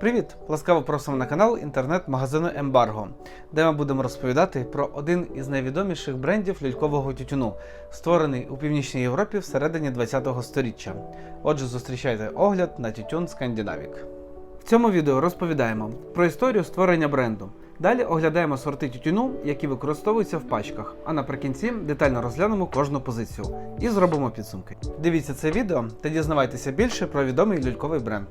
Привіт! Ласкаво просимо на канал інтернет-магазину Ембарго, де ми будемо розповідати про один із найвідоміших брендів лялькового тютюну, створений у північній Європі всередині 20-го сторіччя. Отже, зустрічайте огляд на тютюн Скандинавік. В цьому відео розповідаємо про історію створення бренду. Далі оглядаємо сорти тютюну, які використовуються в пачках, а наприкінці детально розглянемо кожну позицію і зробимо підсумки. Дивіться це відео та дізнавайтеся більше про відомий ляльковий бренд.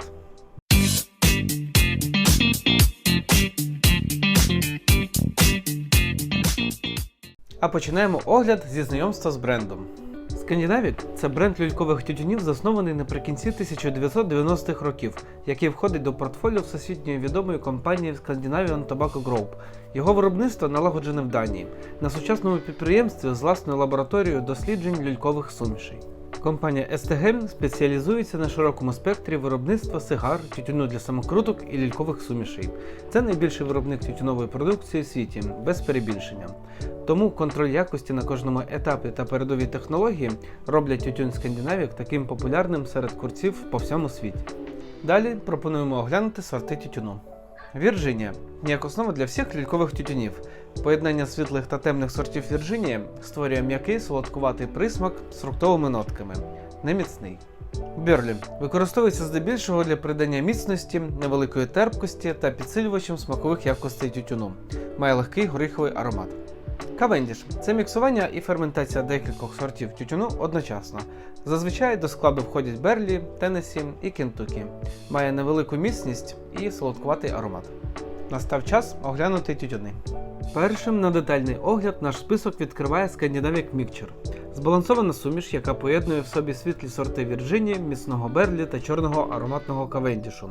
А починаємо огляд зі знайомства з брендом. Скандинавік це бренд люлькових тютюнів, заснований наприкінці 1990-х років, який входить до портфоліо всесвітньої відомої компанії Scandinavian Tobacco Group. Його виробництво налагоджене в Данії на сучасному підприємстві з власною лабораторією досліджень люлькових сумішей. Компанія STG спеціалізується на широкому спектрі виробництва сигар, тютюну для самокруток і лялькових сумішей. Це найбільший виробник тютюнової продукції у світі, без перебільшення. Тому контроль якості на кожному етапі та передові технології роблять тютюн Скандинавік таким популярним серед курців по всьому світі. Далі пропонуємо оглянути сорти тютюну. Вірджинія як основа для всіх клількових тютюнів. Поєднання світлих та темних сортів Вірджинії створює м'який солодкуватий присмак з фруктовими нотками. Неміцний. Берлі використовується здебільшого для придання міцності, невеликої терпкості та підсилювачем смакових якостей тютюну. Має легкий горіховий аромат. Кавендіш це міксування і ферментація декількох сортів тютюну одночасно. Зазвичай до складу входять Берлі, тенесі і Кентукі. Має невелику міцність і солодкуватий аромат. Настав час оглянути тютюни. Першим на детальний огляд наш список відкриває Scandinavic Mixture. Збалансована суміш, яка поєднує в собі світлі сорти Вірджинії, міцного Берлі та чорного ароматного Кавендішу.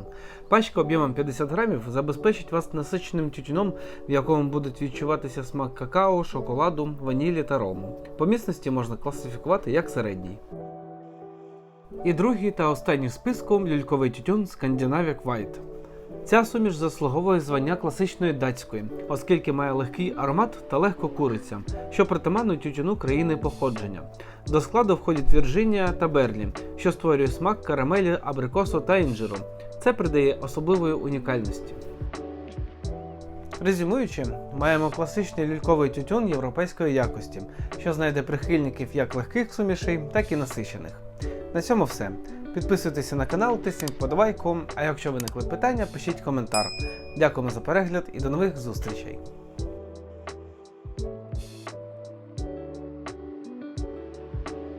Пачка об'ємом 50 грамів забезпечить вас насиченим тютюном, в якому будуть відчуватися смак какао, шоколаду, ванілі та рому. По міцності можна класифікувати як середній. І другий та останній в списку люльковий тютюн Scandinavic White. Ця суміш заслуговує звання класичної датської, оскільки має легкий аромат та легко куриться, що притаманно тютюну країни походження. До складу входять Вірджинія та Берлі, що створює смак карамелі, абрикосу та інжиру. Це придає особливої унікальності. Резюмуючи, маємо класичний люльковий тютюн європейської якості, що знайде прихильників як легких сумішей, так і насичених. На цьому все. Підписуйтеся на канал, тисніть подобайку, а якщо виникли питання, пишіть коментар. Дякуємо за перегляд і до нових зустрічей!